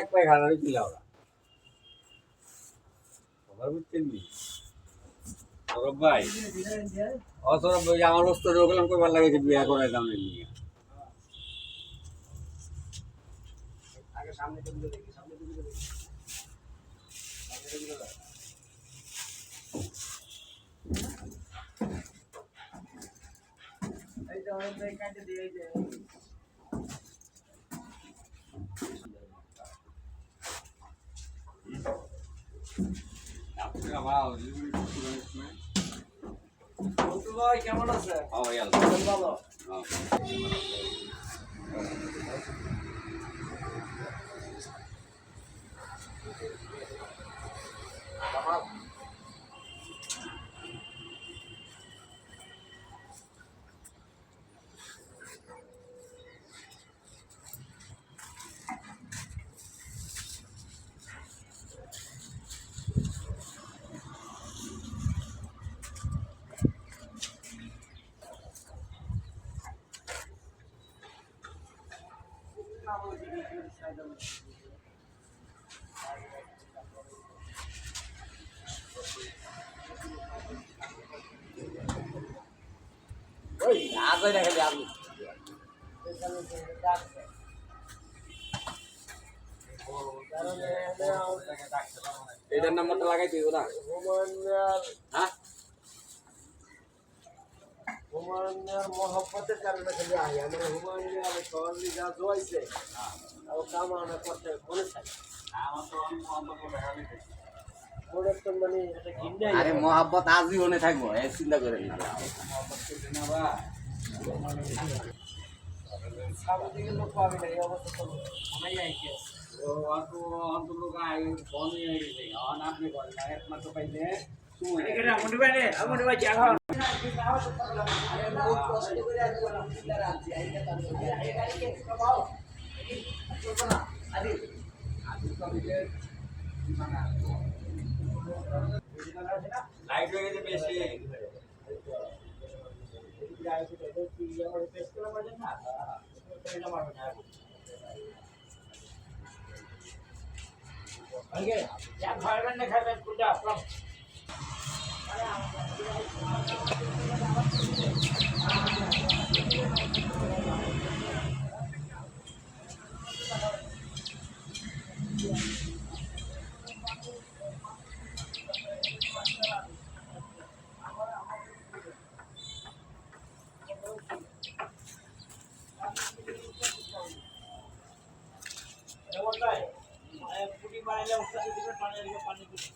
এক পায়ে খাড়া হয়েছিল ওরা খবর বুঝছেন নি? সৌরভ ভাই? ও সৌরভ ভাই, আমার ওস্তাদ ওগুলো করবার লাগে বিয়ে করে দাম নিয়ে। সামনে দেখি সামনে দেখি। সামনে দিকে দেখি। এই যে অনেক কেমন আছে ও ইয়াল ভালো ওই আজ হয় না খালি আমি এখানে যে ডাকছে এটার নাম্বারটা লাগাই দিও না। হুমায়ুনের হ্যাঁ হুমায়ুনের মহব্বতের কারণে খালি আহি আমার হুমায়ুনের সহজে যা জোয়াইছে আর কামানো করতে মনে চাই আমি মনে আরে মহাব্বত আজীবনে থাকব এই চিন্তা সামনে দিকে লোক আমি আই ফোন নিয়ে গেছে অন আপনি করেন একমাত্র পাইলে। লাইট হয়ে গেছে বেশি খাবেন কুটা পানি মানে দিবে পানি দিবে পানি দিবে।